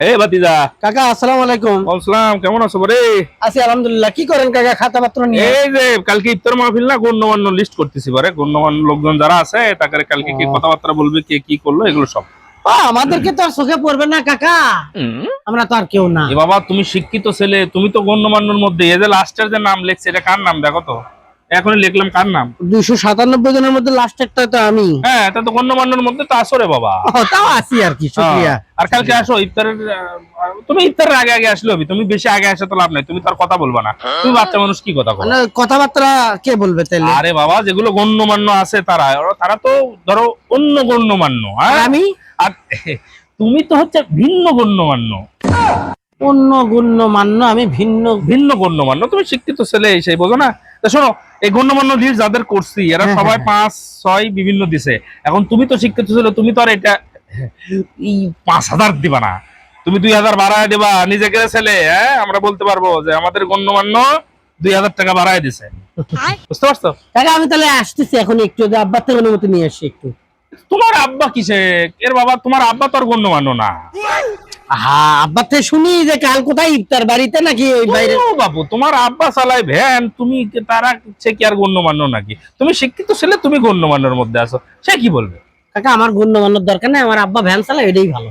এ ভাতিজা। কাকা আসসালামু আলাইকুম। আসসালাম কেমন আছো রে আছি আলহামদুলিল্লাহ। কি করেন কাকা খাতা পত্র নিয়ে? এই যে কালকে ইফতার মাহফিল না গণ্যমান্য লিস্ট করতেছি গণ্যমান্য লোকজন যারা আছে তাকে কালকে কি কথাবার্তা বলবে কে কি করল এগুলো সব। আমাদেরকে তো আর চোখে পড়বে না কাকা। আমরা তো আর কেউ না। বাবা তুমি শিক্ষিত ছেলে তুমি তো গণ্যমান্যর মধ্যে। এই যে লাস্টের যে নাম লেখছে এটা কার নাম দেখো তো? এখনই লিখলাম কার নাম? দুইশো সাতানব্বই জনের মধ্যে লাস্ট একটা তো আমি। হ্যাঁ এটা তো গণ্যমান্যর মধ্যে তো আসো রে বাবা। তাও আছি আর কি শুক্রিয়া। হ্যাঁ, আর কালকে আসো ইফতারের তুমি ইফতারের আগে আগে আসলে হবে তুমি বেশি আগে আসে তো লাভ নাই তুমি তার কথা বলবা না। তুমি বাচ্চা মানুষ কি কথা বলো? কথাবার্তা কে বলবে তাহলে আরে বাবা যেগুলো গণ্যমান্য আছে তারা তারা তো ধরো অন্য গণ্যমান্য আর হ্যাঁ? আমি? আর তুমি তো হচ্ছে ভিন্ন গণ্যমান্য। অন্য গুণ্য মান্য আমি ভিন্ন ভিন্ন গণ্যমান্য তুমি শিক্ষিত ছেলে সেই বোঝো না। তা শোনো এই গণ্যমান্য লিস্ট যাদের করছি এরা হ্যাঁ, সবাই হ্যাঁ, পাঁচ ছয় বিভিন্ন দিছে। এখন তুমি তো শিক্ষিত ছেলে তুমি তো আর এটা এই পাঁচ হাজার দিবা না। তুমি দুই হাজার বাড়ায় দিবা নিজেকে ছেলে হ্যাঁ? আমরা বলতে পারব যে আমাদের গণ্যমান্য দুই হাজার টাকা বাড়ায় দিছে। বুঝতে পারছ? কাকা আমি তাহলে আসতেছি এখন একটু আব্বার থেকে অনুমতি নিয়ে আসি একটু। তোমার আব্বা কিসে? এর বাবা তোমার আব্বা তো আর গণ্যমান্য না। হ্যাঁ আব্বা থেকে শুনি যে কাল কোথায় ইফতার বাড়িতে নাকি ওই বাইরে? ও বাবু তোমার আব্বা চালায় ভ্যান তুমি তারা সে কি আর গণ্যমান্য নাকি? তুমি শিক্ষিত ছেলে তুমি গণ্যমান্যর মধ্যে আছো। সে কি বলবে? কাকা আমার গণ্যমান্যর দরকার নেই আমার আব্বা ভ্যান চালায় এটাই ভালো।